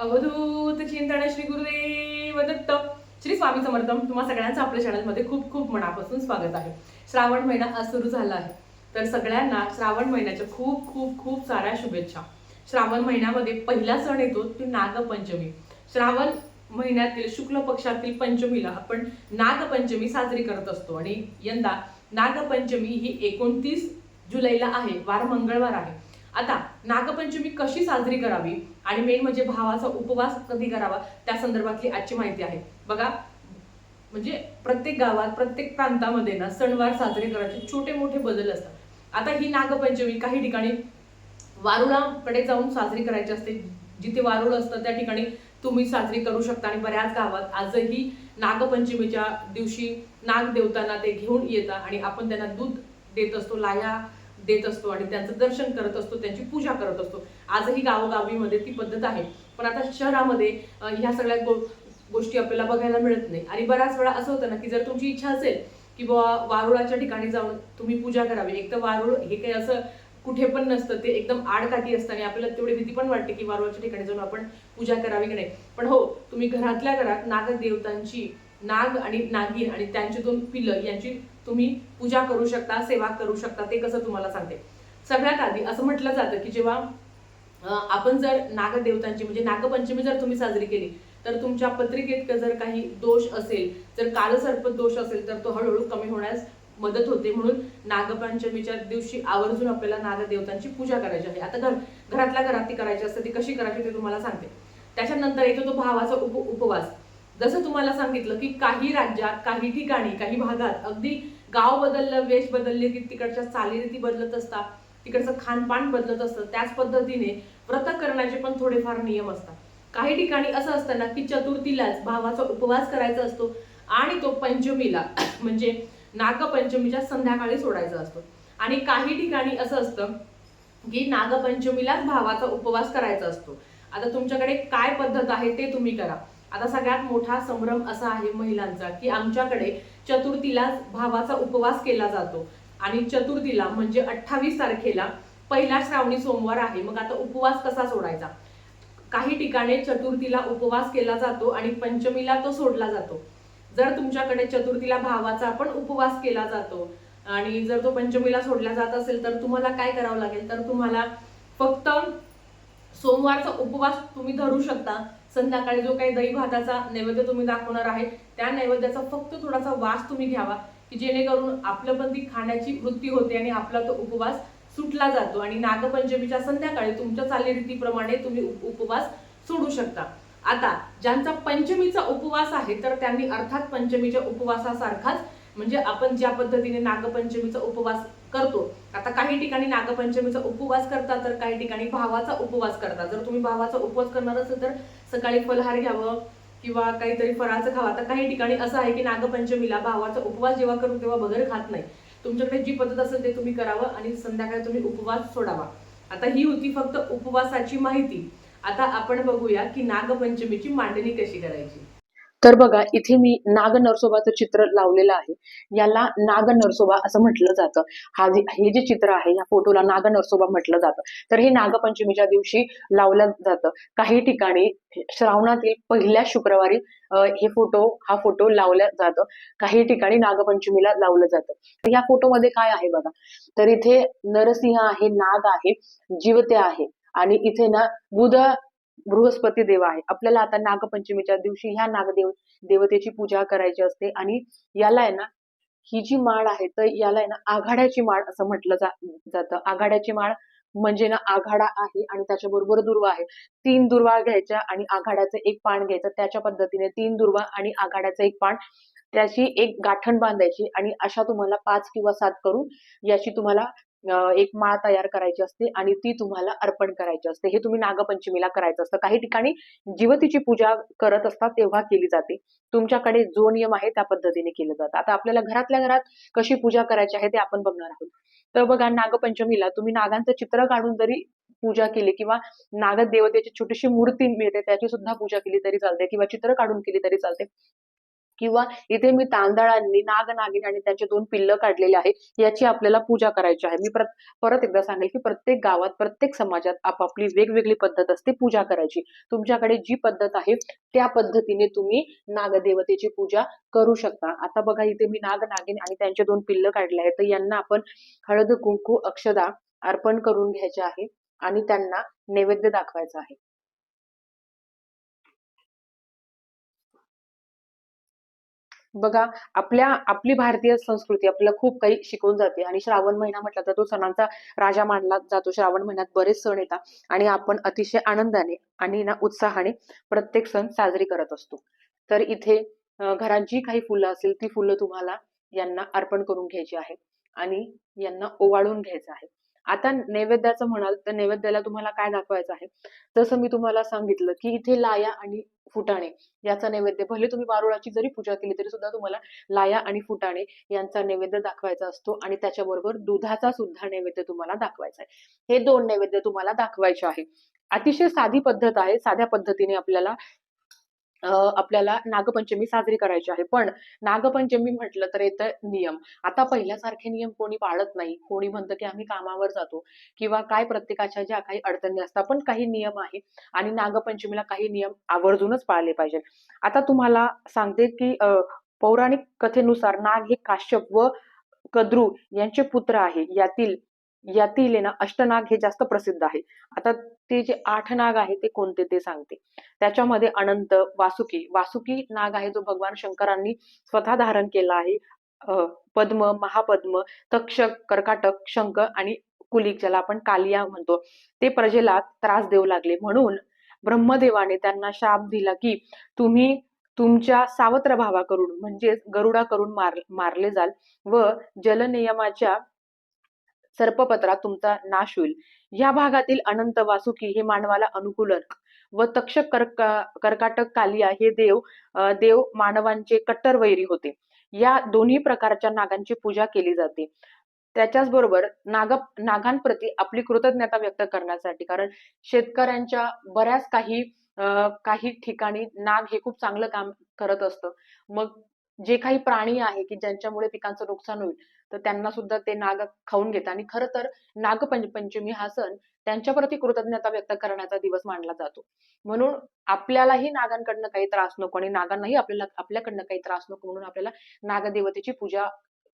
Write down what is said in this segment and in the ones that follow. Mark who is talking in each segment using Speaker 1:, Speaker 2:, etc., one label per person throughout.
Speaker 1: अवधूत चिंतन श्री गुरुदेव दत्त श्री स्वामी समर्थ तुम्हा सगळ्यांचं आपल्या चॅनलमध्ये खूप खूप मनापासून स्वागत आहे. श्रावण महिना आज सुरू झाला आहे. तर सगळ्यांना श्रावण महिन्याच्या खूप खूप खूप साऱ्या शुभेच्छा. श्रावण महिन्यामध्ये पहिला सण येतो तो नागपंचमी. श्रावण महिन्यातील शुक्ल पक्षातील पंचमीला आपण नागपंचमी साजरी करत असतो. आणि यंदा नागपंचमी ही एकोणतीस जुलैला आहे वार मंगळवार आहे. आता नागपंचमी कशी साजरी करावी आणि मेन म्हणजे भावाचा उपवास कधी करावा त्या संदर्भातली आजची माहिती आहे. बघा म्हणजे प्रत्येक गावात प्रत्येक प्रांतामध्ये ना सणवार साजरे करायचे छोटे मोठे बदल असतात. आता ही नागपंचमी काही ठिकाणी वारुळाकडे जाऊन साजरी करायची असते. जिथे वारुळ असतं त्या ठिकाणी तुम्ही साजरी करू शकता आणि बऱ्याच गावात आजही नागपंचमीच्या दिवशी नाग देवतांना ते घेऊन येतात आणि आपण त्यांना दूध देत असतो. लाया देत असतो आणि त्यांचं दर्शन करत असतो त्यांची पूजा करत असतो. आजही गावोगावीमध्ये ती पद्धत आहे. पण आता शहरामध्ये ह्या सगळ्या गो गोष्टी आपल्याला बघायला मिळत नाही. आणि बऱ्याच वेळा असं होतं ना की जर तुमची इच्छा असेल की बुवा वारुळाच्या ठिकाणी जाऊन तुम्ही पूजा करावी. एक तर वारुळ हे काही असं कुठे पण नसतं ते एकदम आडकाठी असतं आणि आपल्याला तेवढी भीती पण वाटते की वारुळाच्या ठिकाणी जाऊन आपण पूजा करावी की नाही. पण हो तुम्ही घरातल्या घरात नागदेवतांची नाग आणि नागिन आणि त्यांची दोन पिलं यांची तुम्ही पूजा करू शकता सेवा करू शकता ते कसं तुम्हाला सांगते. सगळ्यात आधी असं म्हटलं जातं की जेव्हा आपण जर नागदेवतांची म्हणजे नागपंचमी जर तुम्ही साजरी केली तर तुमच्या पत्रिकेत जर काही दोष असेल जर कालसर्प दोष असेल तर तो हळूहळू कमी होण्यास मदत होते. म्हणून नागपंचमीच्या दिवशी आवर्जून आपल्याला नागदेवतांची पूजा करायची आहे. आता घर घरातल्या घरात ती करायची असते ती कशी करायची ते तुम्हाला सांगते. त्याच्यानंतर येतो तो भावाचा उप उपवास. जसं तुम्हाला सांगितलं की काही राज्यात काही ठिकाणी काही भागात अगदी गाव बदललं वेश बदलले की तिकडच्या चालीरीती बदलत असतात तिकडचं खानपान बदलत असतं. त्याच पद्धतीने व्रत करण्याचे पण थोडेफार नियम असतात. काही ठिकाणी असं असतं ना की चतुर्थीलाच भावाचा उपवास करायचा असतो आणि तो पंचमीला म्हणजे नागपंचमीच्या संध्याकाळी सोडायचा असतो. आणि काही ठिकाणी असं असतं की नागपंचमीलाच भावाचा उपवास करायचा असतो. आता तुमच्याकडे काय पद्धत आहे ते तुम्ही करा. आता सगळ्यात मोठा संभ्रम असा आहे महिलांचा की आमच्याकडे चतुर्थीला भावाचा उपवास केला जातो. आणि चतुर्थीला म्हणजे अठ्ठावीस तारखेला पहिला श्रावणी सोमवार आहे. मग आता उपवास कसा सोडायचा? काही ठिकाणी चतुर्थीला उपवास केला जातो आणि पंचमीला तो सोडला जातो. जर तुमच्याकडे चतुर्थीला भावाचा पण उपवास केला जातो आणि जर तो पंचमीला सोडला जात असेल तर तुम्हाला काय करावं लागेल? तर तुम्हाला फक्त सोमवारचा उपवास तुम्ही धरू शकता. संध्याकाळी जो काही दही भाताचा नैवेद्य तुम्ही दाखवणार आहे त्या नैवेद्याचा फक्त थोडासा वास तुम्ही घ्यावा की जेणेकरून आपलं पण ती खाण्याची वृत्ती होते आणि आपला तो उपवास सुटला जातो. आणि नागपंचमीच्या संध्याकाळी तुमच्या चालीरीतीप्रमाणे तुम्ही उपवास सोडू शकता. आता ज्यांचा पंचमीचा उपवास आहे तर त्यांनी अर्थात पंचमीच्या उपवासासारखाच म्हणजे आपण ज्या पद्धतीने नागपंचमीचा उपवास करतो. आता काही ठिकाणी नागपंचमीचा उपवास करतात तर काही ठिकाणी भावाचा उपवास करतात. जर तुम्ही भावाचा उपवास करणार असेल तर सकाळी फलहार घ्यावं किंवा काहीतरी फराळाचं खावं. आता काही ठिकाणी असं आहे की नागपंचमीला भावाचा उपवास जेव्हा करू तेव्हा बगर खात नाही. तुमच्याकडे जी पद्धत असेल ते तुम्ही करावं आणि संध्याकाळी तुम्ही उपवास सोडावा. आता ही होती फक्त उपवासाची माहिती. आता आपण बघूया की नागपंचमीची मांडणी कशी करायची.
Speaker 2: तर बघा इथे मी नाग नरसोबाचं चित्र लावलेलं आहे. याला नाग नरसोबा असं म्हटलं जातं. हा हे जे चित्र आहे या फोटोला नाग नरसोबा म्हटलं जातं. तर हे नागपंचमीच्या दिवशी लावलं जातं. काही ठिकाणी श्रावणातील पहिल्या शुक्रवारी हे फोटो हा फोटो लावला जातं. काही ठिकाणी नागपंचमीला लावलं जातं. तर या फोटोमध्ये काय आहे बघा? तर इथे नरसिंह आहे नाग आहे जिवते आहे. आणि इथे ना बुध बृहस्पती देव आहे. आपल्याला आता नागपंचमीच्या दिवशी ह्या नागदेव देवतेची पूजा करायची असते आणि याला आहे ना ही जी माळ आहे तर याला आहे ना आघाड्याची माळ असं म्हटलं जा जातं. आघाड्याची माळ म्हणजे ना आघाडा आहे आणि त्याच्याबरोबर दुर्वा आहे. तीन दुर्वा घ्यायच्या आणि आघाड्याचं एक पान घ्यायचं. त्याच्या पद्धतीने तीन दुर्वा आणि आघाड्याचं एक पान त्याची एक गाठण बांधायची आणि अशा तुम्हाला पाच किंवा सात करून याची तुम्हाला एक माळ तयार करायची असते आणि ती तुम्हाला अर्पण करायची असते. हे तुम्ही नागपंचमीला करायचं असतं. काही ठिकाणी जीवतीची पूजा करत असतात तेव्हा केली जाते. तुमच्याकडे जो नियम आहे त्या पद्धतीने केलं जातं. आता आपल्याला घरातल्या घरात कशी पूजा करायची आहे ते आपण बघणार आहोत. तर बघा नागपंचमीला तुम्ही नागांचं चित्र काढून जरी पूजा केली किंवा नाग देवतेची छोटीशी मूर्ती मिळते त्याची सुद्धा पूजा केली तरी चालते किंवा चित्र काढून केली तरी चालते. किंवा इथे मी तांदळांनी नागनागिन आणि त्याचे दोन पिल्ल काढलेले आहे याची आपल्याला पूजा करायची आहे. मी परत एकदा सांगेल की प्रत्येक गावात प्रत्येक समाजात आपापली वेगवेगळी पद्धत असते पूजा करायची. तुमच्याकडे जी पद्धत आहे त्या पद्धतीने तुम्ही नागदेवतेची पूजा करू शकता. आता बघा इथे मी नागनागिन आणि त्यांचे दोन पिल्ल काढले आहेत. तर यांना आपण हळद कुंकू अक्षदा अर्पण करून घ्यायचे आहे आणि त्यांना नैवेद्य दाखवायचा आहे. बघा आपल्या आपली भारतीय संस्कृती आपल्याला खूप काही शिकवून जाते. आणि श्रावण महिना म्हटलं तर तो सणांचा राजा मानला जातो. श्रावण महिन्यात बरेच सण येतात. आणि आपण अतिशय आनंदाने आणि ना उत्साहाने प्रत्येक सण साजरी करत असतो. तर इथे अं, घरात जी काही फुलं असेल ती फुलं तुम्हाला यांना अर्पण करून घ्यायची आहे. आणि यांना ओवाळून घ्यायचं आहे. आता नैवेद्याचं म्हणाल तर नैवेद्याला तुम्हाला काय दाखवायचं आहे? जसं मी तुम्हाला सांगितलं की इथे लाया आणि फुटाणे. याचा नैवेद्य भले तुम्ही वारुळाची जरी पूजा केली तरी सुद्धा तुम्हाला लाया आणि फुटाणे यांचा नैवेद्य दाखवायचा असतो आणि त्याच्याबरोबर दुधाचा सुद्धा नैवेद्य तुम्हाला दाखवायचा आहे. हे दोन नैवेद्य तुम्हाला दाखवायचे आहे. अतिशय साधी पद्धत आहे. साध्या पद्धतीने आपल्याला आपल्याला नागपंचमी साजरी करायची आहे. पण नागपंचमी म्हटलं तर येतं नियम. आता पहिल्यासारखे नियम कोणी पाळत नाही. कोणी म्हणतं की आम्ही कामावर जातो किंवा काय प्रत्येकाच्या ज्या काही अडचणी असतात पण काही नियम आहे आणि नागपंचमीला काही नियम आवर्जूनच पाळले पाहिजे आता तुम्हाला सांगते की अं, पौराणिक कथेनुसार नाग हे काश्यप व कद्रू यांचे पुत्र आहे. यातील यातील ना अष्टनाग हे जास्त प्रसिद्ध आहे. आता ते जे आठ नाग आहे ते कोणते ते सांगते. त्याच्यामध्ये अनंत वासुकी. वासुकी नाग आहे जो भगवान शंकरांनी स्वतः धारण केला आहे. पद्म महापद्म तक्षक कर्काटक शंख आणि कुलिक ज्याला आपण कालिया म्हणतो. ते प्रजेला त्रास देऊ लागले. म्हणून ब्रह्मदेवाने त्यांना शाप दिला की तुम्ही तुमच्या सावत्र भावाकडून म्हणजेच गरुडाकडून मार मारले जाल व जलनियमाच्या सर्पपत्रात तुमचा नाश होईल. या भागातील अनंत वासुकी हे मानवाला अनुकूलक व तक्षक कर्क कर्काटक कालिया हे देव देव मानवांचे कट्टर वैरी होते. या दोन्ही प्रकारच्या नागांची पूजा केली जाते. त्याच्याच बरोबर नाग नागांप्रती आपली कृतज्ञता व्यक्त करण्यासाठी कारण शेतकऱ्यांच्या बऱ्याच काही अं, काही ठिकाणी नाग हे खूप चांगलं काम करत असतं. मग जे काही प्राणी आहे की ज्यांच्यामुळे पिकांचं नुकसान होईल तर त्यांना सुद्धा ते नाग खाऊन घेतात. आणि खरं तर नागपंचमी हा सण त्यांच्याप्रती कृतज्ञता व्यक्त करण्याचा दिवस मानला जातो. म्हणून आपल्यालाही नागांकडनं काही त्रास नको आणि नागांनाही आपल्याला आपल्याकडनं काही त्रास नको म्हणून आपल्याला नागदेवतेची पूजा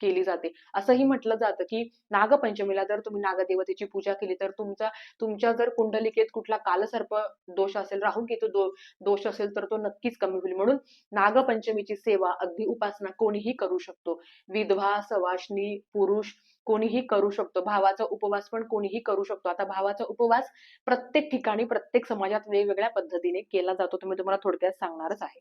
Speaker 2: केली जाते. असंही म्हटलं जातं की नागपंचमीला जर तुम्ही नागदेवतेची पूजा केली तर तुमचा तुमच्या जर कुंडलिकेत कुठला कालसर्प दोष असेल राहू केतू दो दोष असेल तर तो नक्कीच कमी होईल. म्हणून नागपंचमीची सेवा अगदी उपासना कोणीही करू शकतो. विधवा सवाशनी पुरुष कोणीही करू शकतो. भावाचा उपवास पण कोणीही करू शकतो. आता भावाचा उपवास प्रत्येक ठिकाणी प्रत्येक समाजात वेगवेगळ्या पद्धतीने केला जातो. तुम्ही तुम्हाला थोडक्यात सांगणारच आहे.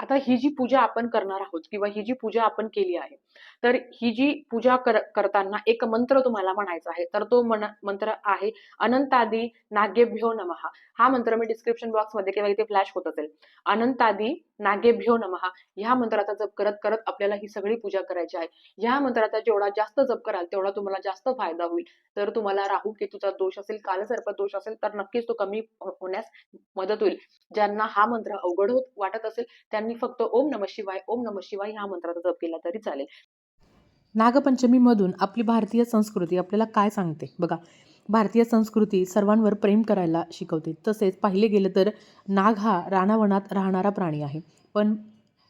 Speaker 2: आता ही जी पूजा आपण करणार आहोत किंवा ही जी पूजा आपण केली आहे तर ही जी पूजा कर, करताना एक मंत्र तुम्हाला म्हणायचा आहे तर तो मन, मंत्र आहे अनंतादी नागेभ्यो नमः. हा मंत्र मी डिस्क्रिप्शन बॉक्समध्ये किंवा इथे फ्लॅश होत असेल. अनंतादी नागेभ्यो नमः. ह्या मंत्राचा जप करत करत आपल्याला ही सगळी पूजा करायची आहे. ह्या मंत्राचा जेवढा जास्त जप कराल तेवढा तुम्हाला जास्त फायदा होईल. तर तुम्हाला राहू केतूचा दोष असेल कालसर्प दोष असेल तर नक्कीच तो कमी हो, होण्यास मदत होईल. ज्यांना हा मंत्र अवघड होत वाटत असेल त्यांनी फक्त ओम नम शिवाय ओम नम शिवाय ह्या मंत्राचा जप केला तरी चालेल.
Speaker 1: नागपंचमीमधून आपली भारतीय संस्कृती आपल्याला काय सांगते? बघा भारतीय संस्कृती सर्वांवर प्रेम करायला शिकवते. तसेच पाहिले गेलं तर नाग हा रानावनात राहणारा प्राणी आहे. पण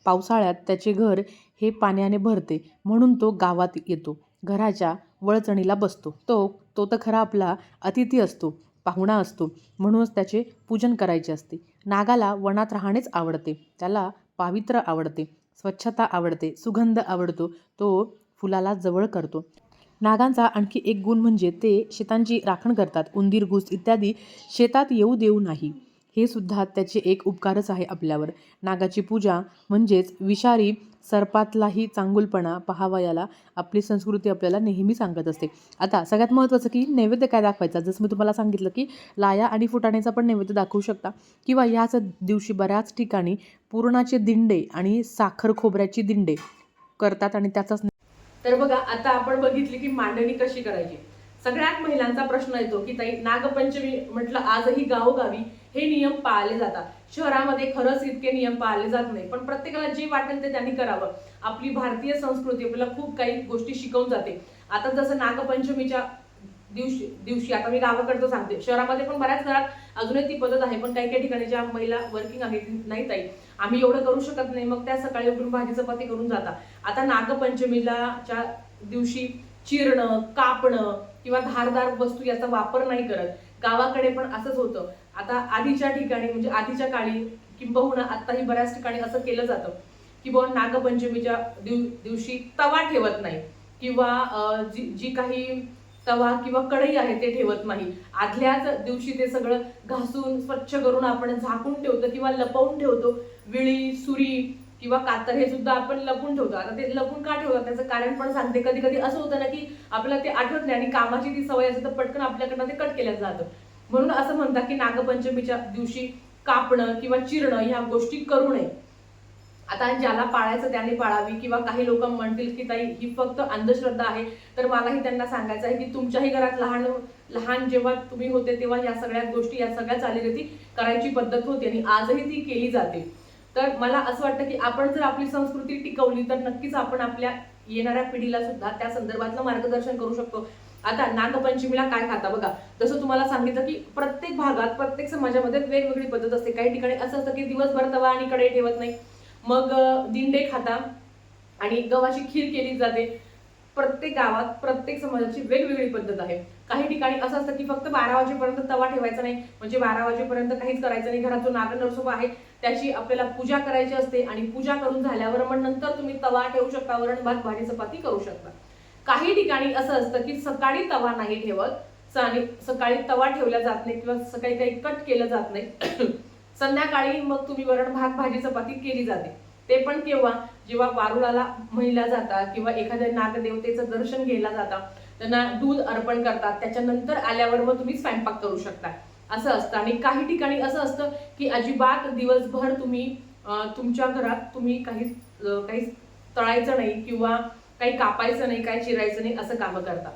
Speaker 1: पावसाळ्यात त्याचे घर हे पाण्याने भरते म्हणून तो गावात येतो. घराच्या वळचणीला बसतो. तो तो तर खरा आपला अतिथी असतो पाहुणा असतो म्हणूनच त्याचे पूजन करायचे असते. नागाला वनात राहणेच आवडते. त्याला पावित्र्य आवडते स्वच्छता आवडते सुगंध आवडतो तो फुलाला जवळ करतो. नागांचा आणखी एक गुण म्हणजे ते शेतांची राखण करतात उंदीर घुस इत्यादी शेतात येऊ देऊ नाही. हे सुद्धा त्याचे एक उपकारच आहे आपल्यावर. नागाची पूजा म्हणजेच विषारी सर्पातलाही चांगुलपणा पहावयाला आपली संस्कृती आपल्याला नेहमी सांगत असते. आता सगळ्यात महत्त्वाचं की नैवेद्य काय दाखवायचा? जसं मी तुम्हाला सांगितलं की लाया आणि फुटाण्याचा पण नैवेद्य दाखवू शकता. किंवा ह्याच दिवशी बऱ्याच ठिकाणी पुरणाचे दिंडे आणि साखर खोबऱ्याची दिंडे करतात आणि त्याचाच तर बघा आता आपण बघितली की मांडणी कशी करायची? सगळ्यात महिलांचा प्रश्न येतो की ताई नागपंचमी म्हटलं आजही गावोगावी हे नियम पाळले जातात. शहरामध्ये खरंच इतके नियम पाळले जात नाही. पण प्रत्येकाला जे वाटेल ते त्यांनी करावं. आपली भारतीय संस्कृती आपल्याला खूप काही गोष्टी शिकवून जाते. आता जसं नागपंचमीच्या दिवशी दिवशी आता मी गावाकडचं सांगते. शहरामध्ये पण बऱ्याच घरात अजूनही ती पद्धत आहे. पण काही काही ठिकाणी ज्या महिला वर्किंग आहेत नाही ताई. आम्ही एवढं करू शकत नाही. मग त्या सकाळी उठून भाजी चपाती करून जातात. आता नागपंचमीलाच्या दिवशी चिरणं कापणं किंवा धारदार वस्तू याचा वापर नाही करत. गावाकडे पण असंच होतं. आता आधीच्या ठिकाणी म्हणजे आधीच्या काळी किंबहुना आताही बऱ्याच ठिकाणी असं केलं जातं की बुवा नागपंचमीच्या दिव दिवशी तवा ठेवत नाही किंवा जी जी काही तवा किंवा कढई आहे ते ठेवत नाही. आदल्याच दिवशी ते सगळं घासून स्वच्छ करून आपण झाकून ठेवतो किंवा लपवून ठेवतो. विळी सुरी किंवा कातर हे सुद्धा आपण लपून ठेवतो. आता ते लपून का ठेवतात त्याचं कारण पण सांगते. कधी कधी असं होतं ना की आपल्याला ते आठवत नाही आणि कामाची ती सवय असते तर पटकन आपल्याकडनं ते कट केलं जातं. म्हणून असं म्हणतात की नागपंचमीच्या दिवशी कापणं किंवा चिरणं ह्या गोष्टी करू नये. आता ज्याला पाळायचं त्याने पाळावी किंवा काही लोक म्हणतील की ताई ही फक्त अंधश्रद्धा आहे. तर मलाही त्यांना सांगायचं आहे की तुमच्याही घरात लहान लहान जेव्हा तुम्ही होते तेव्हा या सगळ्या गोष्टी या सगळ्या चालीरीती करायची पद्धत होती आणि आजही ती केली जाते. तर मला असं वाटतं की आपण जर आपली संस्कृती टिकवली तर नक्कीच आपण आपल्या येणाऱ्या पिढीला सुद्धा त्या संदर्भातलं मार्गदर्शन करू शकतो. आता नागपंचमीला काय खाता बघा. जसं तुम्हाला सांगितलं की प्रत्येक भागात प्रत्येक समाजामध्ये वेगवेगळी पद्धत असते. काही ठिकाणी असं असतं की दिवसभर तवा आणि कडे ठेवत नाही. मग दिंडे खाता आणि गव्हाची खीर केली जाते. प्रत्येक गावात प्रत्येक समाजाची वेगवेगळी पद्धत आहे. काही ठिकाणी असं असतं की फक्त बारा वाजेपर्यंत तवा ठेवायचा नाही. म्हणजे बारा वाजेपर्यंत काहीच करायचं नाही. घरात जो नाग नरसोबा आहे त्याची आपल्याला पूजा करायची असते आणि पूजा करून झाल्यावर मग नंतर तुम्ही तवा ठेवू शकता वरण भात भाजी चपाती करू शकता. काही ठिकाणी असं असतं की सकाळी तवा नाही ठेवत आणि सकाळी तवा ठेवला जात नाही किंवा सकाळी काही कट केलं जात नाही. संध्याकाळी मग तुम्ही वरण भात भाजी चपाती केली जाते. ते पण केव्हा? जेव्हा वारुळाला महिला जातात किंवा एखाद्या नागदेवतेचं दर्शन घ्यायला जातात त्यांना दूध अर्पण करतात त्याच्यानंतर आल्यावर मग तुम्ही स्वयंपाक करू शकता. असं असतं. आणि काही ठिकाणी असं असतं की अजिबात दिवसभर तुम्ही तुमच्या घरात तुम्ही काही काही तळायचं नाही किंवा काही कापायचं नाही काय चिरायचं नाही असं कामं करता.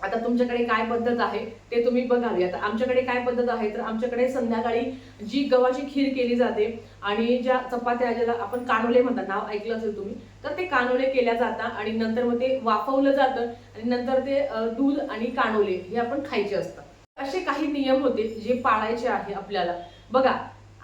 Speaker 1: आता तुमच्याकडे काय पद्धत आहे ते तुम्ही बघावी. आता आमच्याकडे काय पद्धत आहे तर आमच्याकडे संध्याकाळी जी गव्हाची खीर केली जाते आणि ज्या चपात्या ज्याला आपण कानोले म्हणतात नाव ऐकलं असेल तुम्ही तर ते कानोले केल्या जातात आणि नंतर मग ते वाफवलं जातं आणि नंतर ते दूध आणि कानोले हे आपण खायचे असतात. असे काही नियम होते जे पाळायचे आहे आपल्याला. बघा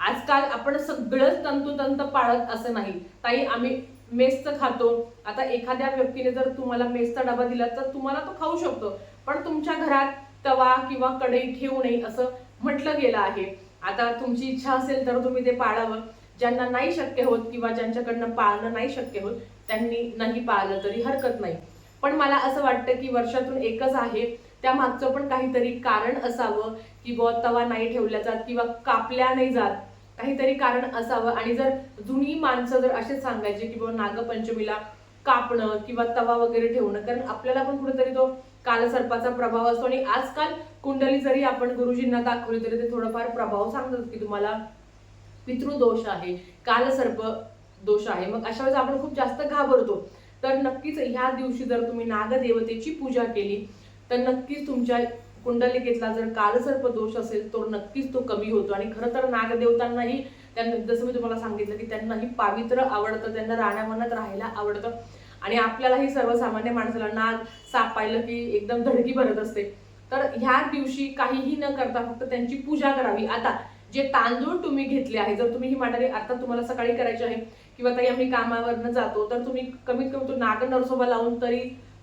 Speaker 1: आजकाल आपण सगळंच तंतोतंत पाळत असं नाही. ताई आम्ही मेसचं खातो. आता एखाद्या व्यक्तीने जर तुम्हाला मेसचा डबा दिला तर तुम्हाला तो खाऊ शकतो. पण तुमच्या घरात तवा किंवा कढई ठेवू नये असं म्हटलं गेलं आहे. आता तुमची इच्छा असेल तर तुम्ही ते पाळावं. ज्यांना नाही शक्य होत किंवा ज्यांच्याकडनं पाळणं नाही शक्य होत त्यांनी नाही पाळलं तरी हरकत नाही. पण मला असं वाटतं की वर्षातून एकच आहे. त्या मागचं पण काहीतरी कारण असावं की बुवा तवा नाही ठेवल्या जात किंवा कापल्या नाही जात. काहीतरी कारण असावं. आणि जर जुनी माणसं जर असेच सांगायचे की बाबा नागपंचमीला कापणं किंवा तवा वगैरे ठेवणं कारण आपल्याला पण कुठेतरी तो कालसर्पाचा प्रभाव असतो. आणि आजकाल कुंडली जरी आपण गुरुजींना दाखवली तरी ते थोडंफार प्रभाव सांगतात की तुम्हाला पितृदोष आहे कालसर्प दोष आहे. मग अशा वेळेस आपण खूप जास्त घाबरतो. तर नक्कीच ह्या दिवशी जर तुम्ही नागदेवतेची पूजा केली तर नक्कीच तुमच्या कुंडलिकेतला जर कालसर्प दोष असेल तर नक्कीच तो कमी होतो. आणि खरं तर नागदेवतांनाही त्यांना जसं मी तुम्हाला सांगितलं की त्यांनाही पावित्र आवडतं त्यांना राहण्यामनात राहायला आवडतं. आणि आपल्यालाही सर्वसामान्य माणसाला नाग साप पाहिलं की एकदम धडकी भरत असते. तर ह्या दिवशी काहीही न करता फक्त त्यांची पूजा करावी. आता जे तांदूळ तुम्ही घेतले आहे जर तुम्ही ही मांडणी आता तुम्हाला सकाळी करायची आहे किंवा ताई आम्ही कामावरनं जातो तर तुम्ही कमीत कमी तो नाग नरसोबा लावून तरी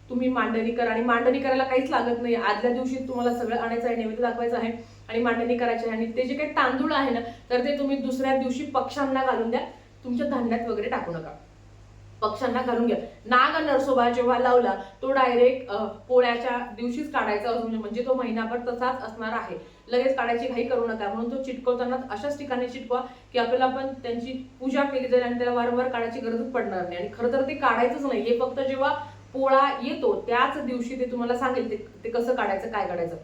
Speaker 1: तुम्ही मांडणी करा आणि मांडणी करायला काहीच लागत नाही. आदल्या दिवशी तुम्हाला सगळं आणायचं आहे नैवेद्य दाखवायचं आहे आणि मांडणी करायची आहे. आणि ते जे काही तांदूळ आहे ना तर ते तुम्ही दुसऱ्या दिवशी पक्ष्यांना घालून द्या. तुमच्या धान्यात वगैरे टाकू नका. पक्ष्यांना घालून घ्या. नाग नरसोबा जेव्हा लावला तो डायरेक्ट पोळ्याच्या दिवशीच काढायचा असतो. म्हणजे-, म्हणजे तो महिनाभर तसाच असणार आहे. लगेच काढायची घाई करू नका. म्हणून तो चिटकवताना अशाच ठिकाणी चिटकवा की आपल्याला पण त्यांची पूजा केली जाईल आणि त्याला वारंवार काढायची गरज पडणार नाही. आणि खरं तर ते काढायचंच नाही. हे फक्त जेव्हा पोळा येतो त्याच दिवशी ते तुम्हाला सांगेल ते ते कसं काढायचं काय काढायचं.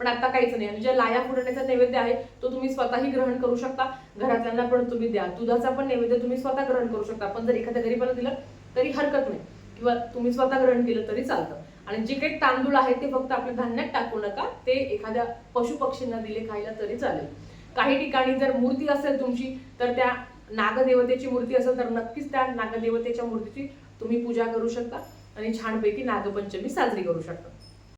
Speaker 1: पण आता काहीच नाही. आणि ज्या लाया फुडण्याचा नैवेद्य आहे तो तुम्ही स्वतःही ग्रहण करू शकता. घरातल्यांना पण तुम्ही द्या. दुधाचा पण नैवेद्य तुम्ही स्वतः ग्रहण करू शकता. पण जर एखाद्या गरीबाला दिलं तरी हरकत नाही. किंवा तुम्ही स्वतः ग्रहण केलं तरी चालतं. आणि जे काही तांदूळ आहे ते फक्त आपल्या धान्यात टाकू नका. ते एखाद्या पशु पक्षींना दिले खायला तरी चालेल. काही ठिकाणी जर मूर्ती असेल तुमची तर त्या नागदेवतेची मूर्ती असेल तर नक्कीच त्या नागदेवतेच्या मूर्तीची तुम्ही पूजा करू शकता. आणि छानपैकी नागपंचमी साजरी करू शकतो.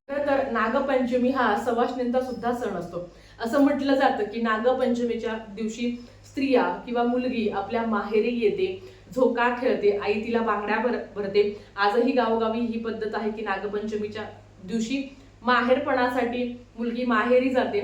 Speaker 1: खरं तर नागपंचमी हा सवाष्णींचा सुद्धा सण असतो. असं म्हटलं जातं की नागपंचमीच्या दिवशी स्त्रिया किंवा मुलगी आपल्या माहेरी येते झोका खेळते आई तिला बांगड्या भर भरते. आजही गावोगावी ही पद्धत आहे की नागपंचमीच्या दिवशी माहेरपणासाठी मुलगी माहेरी जाते.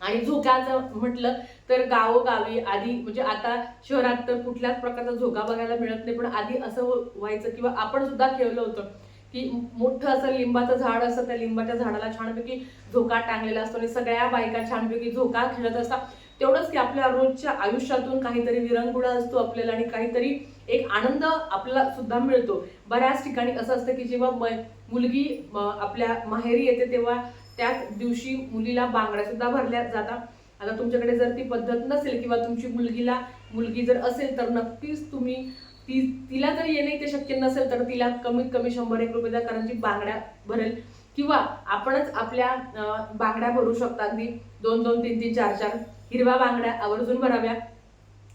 Speaker 1: आणि झोक्याचं म्हटलं तर गावोगावी आधी म्हणजे आता शहरात तर कुठल्याच प्रकारचा झोका बघायला मिळत नाही पण आधी असं हो- व्हायचं किंवा आपण सुद्धा खेळलो होतं की मोठं असं लिंबाचं झाड असतं त्या लिंबाच्या झाडाला छानपैकी झोका टांगलेला असतो आणि सगळ्या बायका छानपैकी झोका खेळत असतात. तेवढंच की आपल्या रोजच्या आयुष्यातून काहीतरी विरंगुळा असतो आपल्याला आणि काहीतरी एक आनंद आपल्याला सुद्धा मिळतो. बऱ्याच ठिकाणी असं असतं की जेव्हा म- मुलगी आपल्या माहेरी येते तेव्हा त्याच दिवशी मुलीला बांगड्या सुद्धा भरल्या जातात. आता तुमच्याकडे जर ती पद्धत नसेल किंवा तुमची मुलगीला मुलगी जर असेल तर नक्कीच तुम्ही ती तिला जर येणे ते शक्य नसेल तर तिला कमीत कमी शंभर एक रुपये द्या कारण ती बांगड्या भरेल. किंवा आपणच आपल्या बांगड्या भरू शकता अगदी दोन दोन तीन तीन चार चार हिरव्या बांगड्या आवर्जून भराव्या.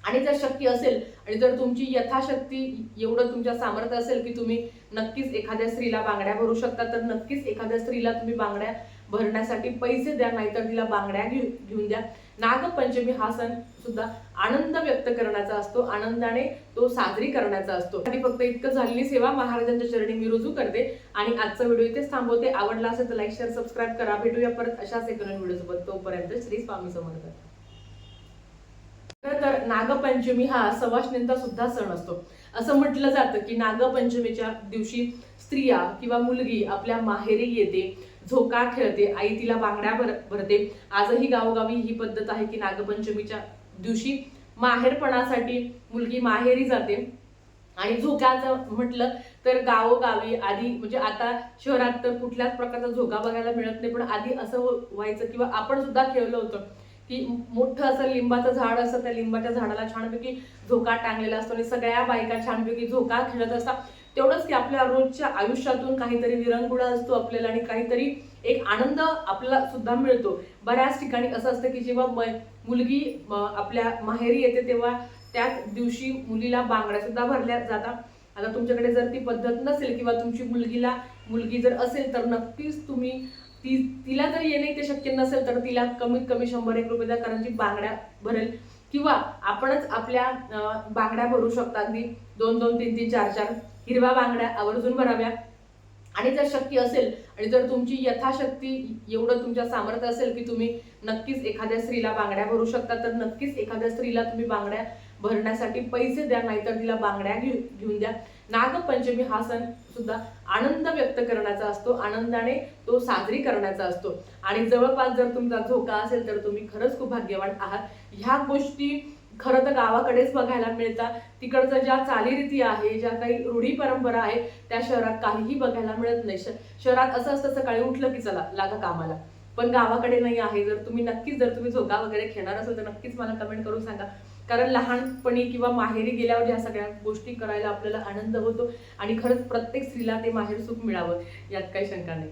Speaker 1: आणि जर शक्य असेल आणि जर तुमची यथाशक्ती एवढं तुमच्या सामर्थ्य असेल की तुम्ही नक्कीच एखाद्या स्त्रीला बांगड्या भरू शकता तर नक्कीच एखाद्या स्त्रीला तुम्ही बांगड्या भरण्यासाठी पैसे द्या नाहीतर तिला बांगड्या घेऊन घेऊन द्या. नागपंचमी हा सण सुद्धा आनंद व्यक्त करण्याचा असतो आनंदाने तो साजरी करण्याचा असतो. आणि फक्त इतकं झालेली सेवा महाराजांच्या चरणी मी रुजू करते आणि आजचा व्हिडिओ इथेच थांबवते. आवडला असेल तर लाईक शेअर सबस्क्राईब करा. भेटूया परत अशाच एक नवीन व्हिडिओ सोबत तोपर्यंत श्री स्वामी समर्थ. तर नागपंचमी हा सवाष्णींचा सुद्धा सण असतो. असं म्हटलं जातं की नागपंचमीच्या दिवशी स्त्रिया किंवा मुलगी आपल्या माहेरी येते झोका खेळते आई तिला बांगड्या भर भरते. आजही गावोगावी ही पद्धत आहे की नागपंचमीच्या दिवशी माहेरपणासाठी मुलगी माहेरी जाते. आणि झोक्याचं म्हटलं तर गावोगावी आधी म्हणजे आता शहरात तर कुठल्याच प्रकारचा झोका बघायला मिळत नाही पण आधी असं व्हायचं किंवा आपण सुद्धा खेळलो होतं. की मोठं असं लिंबाचं झाड असतं त्या लिंबाच्या झाडाला छानपैकी झोका टांगलेला असतो आणि सगळ्या बायका छानपैकी झोका खेळत असतात. तेवढंच की आपल्या रोजच्या आयुष्यातून काहीतरी विरंगुळा असतो आपल्याला आणि काहीतरी एक आनंद आपला सुद्धा मिळतो. बऱ्याच ठिकाणी असं असतं की जेव्हा मुलगी आपल्या माहेरी येते तेव्हा त्याच दिवशी मुलीला बांगड्या सुद्धा भरल्या जातात. आता तुमच्याकडे जर ती पद्धत नसेल किंवा तुमची मुलगीला मुलगी जर असेल तर नक्कीच तुम्ही ती तिला जर येणे ते शक्य नसेल तर तिला कमीत कमी शंभर एक रुपये द्या कारण ती बांगड्या भरेल किंवा आपणच आपल्या बांगड्या भरू शकता. अगदी दोन दोन तीन तीन चार चार हिरव्या बांगड्या आवर्जून भराव्या. आणि जर शक्य असेल आणि जर तुमची यथाशक्ती एवढं तुमच्या सामर्थ्य असेल की तुम्ही नक्कीच एखाद्या स्त्रीला बांगड्या भरू शकता तर नक्कीच एखाद्या स्त्रीला तुम्ही बांगड्या भरण्यासाठी पैसे द्या नाहीतर तिला बांगड्या घेऊ घेऊन द्या. नागपंचमी हा सण सुद्धा आनंद व्यक्त करण्याचा असतो. आनंदाने तो साजरी करण्याचा असतो. आणि जवळपास जर तुमचा झोका असेल तर तुम्ही खरंच खूप भाग्यवान आहात. ह्या गोष्टी खरं तर गावाकडेच बघायला मिळतात तिकडचं ज्या चालीरीती आहे ज्या काही रूढी परंपरा आहे त्या शहरात काहीही बघायला मिळत नाही. शहरात असं असतं सकाळी उठलं की चला लागा कामाला. पण गावाकडे नाही आहे. जर तुम्ही नक्कीच जर तुम्ही झोका वगैरे खेळणार असेल तर नक्कीच मला कमेंट करून सांगा. कारण लहानपणी किंवा माहेरी गेल्यावर ह्या सगळ्या गोष्टी करायला आपल्याला आनंद होतो आणि खरंच प्रत्येक स्त्रीला ते माहेर सुख मिळावं यात काही शंका नाही.